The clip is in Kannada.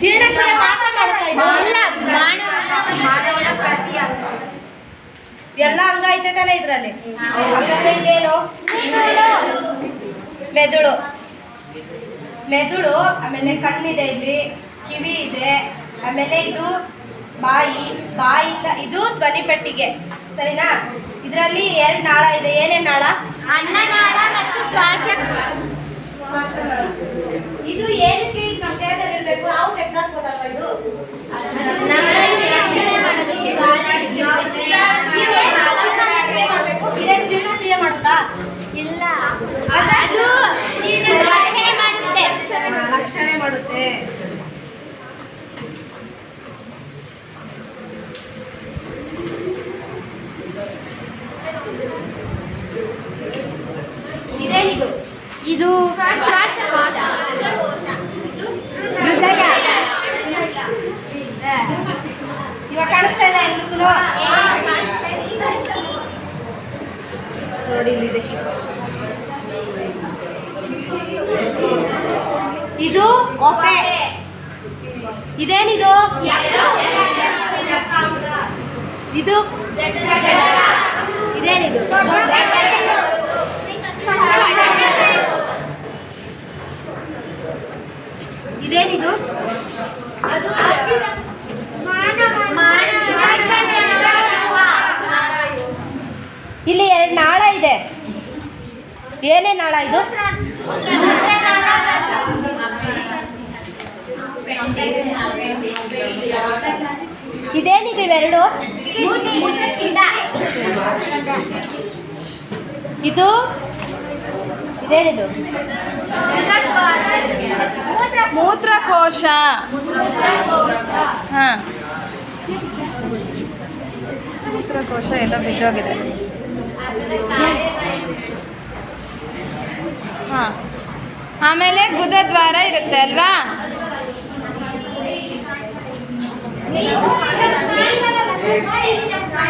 ಜೀರ್ಣಕ್ರಿಯೆ ಮಾತ್ರ ಮಾಡ್ತಾ ಇದು ಅಲ್ಲ, ಮಾನವನ- ಮಾನವನ ಪ್ರತಿ ಅಂಗ. ಎಲ್ಲ ಅಂಗ ಐತೆ ತಾನೆ ಇದ್ರಲ್ಲಿ? ಹಾಗಾದ್ರೆ ಇದೇನು? ಮೆದುಳು. ಮೆದುಳು. ಆಮೇಲೆ ಕಣ್ಣಿದೆ ಇಲ್ಲಿ. ಕಿವಿ ಇದೆ. ಆಮೇಲೆ ಇದು ಬಾಯಿ. ಬಾಯಿಂದ ಇದು ಧ್ವನಿ ಪೆಟ್ಟಿಗೆ. ಸರಿನಾ? ಇದರಲ್ಲಿ ಎರಡು ನಾಳ ಇದೆ. ಏನೇನು ನಾಳ? ಅನ್ನನಾಳ ಮತ್ತು ಶ್ವಾಸ. ಇದು ಇದೇನಿದು ಇದು. ಶ್ವಾಸಕೋಶ. ಹೃದಯ. ಇವಾಗ ಕಾಣಿಸ್ತಾ ಇಲ್ಲ ಎಲ್ರಿಗೂ? ನೋಡಿ ಇಲ್ಲಿದೆ ಇದು. ಇದೇನಿದು? ಇದು ಇದೇನಿದು ಇದೇನಿದು ಅದು ಇಲ್ಲಿ ಎರಡು ನಾಳ ಇದೆ. ಏನೇ ನಾಳ ಇದು ಇದೇನಿದು ಇವೆರಡು ಇದು ಇದೇನಿದು? ಮೂತ್ರಕೋಶ. ಹಾ. ಮೂತ್ರಕೋಶ ಎಲ್ಲ ಬಿದ್ದೋಗಿದೆ. ಹಾಂ. ಆಮೇಲೆ ಗುದದ್ವಾರ ಇರುತ್ತೆ ಅಲ್ವಾ? ನೋಡಿ, ನಮ್ಮ